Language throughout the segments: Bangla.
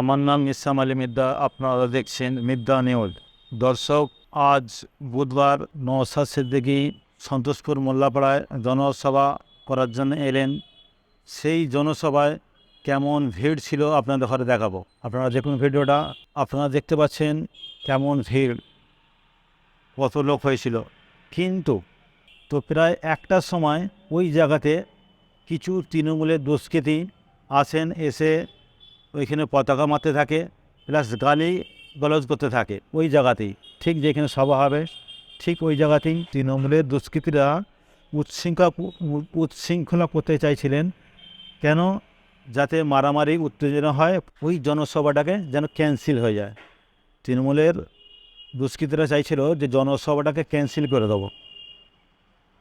আমার নাম ইসাম আলী মিদ্দা, আপনারা দেখছেন মিদ্দা নিউজ। দর্শক, আজ বুধবার নওসাদ সিদ্দিকি সন্তোষপুর মোল্লাপাড়ায় জনসভা করার জন্য এলেন। সেই জনসভায় কেমন ভিড় ছিল আপনাদের ঘরে দেখাবো। আপনারা দেখুন ভিডিওটা, আপনারা দেখতে পাচ্ছেন কেমন ভিড়, কত লোক হয়েছিল। কিন্তু তো প্রায় একটার সময় ওই জায়গাতে কিছু তৃণমূলের দুষ্কৃতী আসেন, এসে ওইখানে পতাকা মারতে থাকে প্লাস গালি গলজ করতে থাকে ওই জায়গাতেই। ঠিক যেখানে সভা হবে, ঠিক ওই জায়গাতেই তৃণমূলের দুষ্কৃতীরা উচ্ছৃঙ্খলা উচ্ছৃঙ্খলা করতে চাইছিলেন। কেন? যাতে মারামারি উত্তেজনা হয়, ওই জনসভাটাকে যেন ক্যান্সেল হয়ে যায়। তৃণমূলের দুষ্কৃতীরা চাইছিল যে জনসভাটাকে ক্যান্সেল করে দেবো।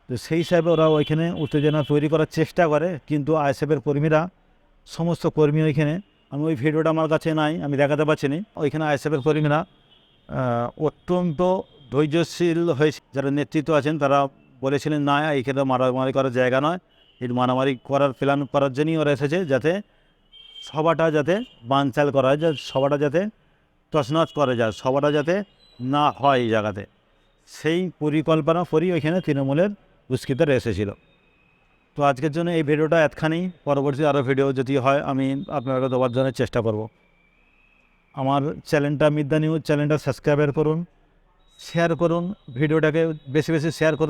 তো সেই হিসাবে ওরা ওইখানে উত্তেজনা তৈরি করার চেষ্টা করে, কিন্তু আইএসএফের কর্মীরা, সমস্ত কর্মী ওইখানে আমি ওই ভিডিওটা আমার কাছে নাই, আমি দেখাতে পারছি না। ওইখানে আইএসএফের কর্মীরা অত্যন্ত ধৈর্যশীল হয়ে যারা নেতৃত্ব আছেন, তারা বলেছিলেন, না, এইখানে মারামারি করার জায়গা নয়। এই মারামারি করার, প্ল্যান করার জন্যই ওরা এসেছে, যাতে সভাটা যাতে বানচাল করা হয় সভাটা যাতে তছনছ করা যায়, সভাটা যাতে না হয় এই জায়গাতে। সেই পরিকল্পনা করেই ওইখানে তৃণমূলের দুষ্কৃতরা এসেছিল। তো আজকের জন্য এই ভিডিওটা এতখানি। পরবর্তী আরও ভিডিও যদি হয়, আমি আপনাকে দেওয়ার জন্য চেষ্টা করব। আমার চ্যানেলটা মিদ্যা নিউজ চ্যানেলটা সাবস্ক্রাইবার করুন শেয়ার করুন, ভিডিওটাকে বেশি বেশি শেয়ার করুন।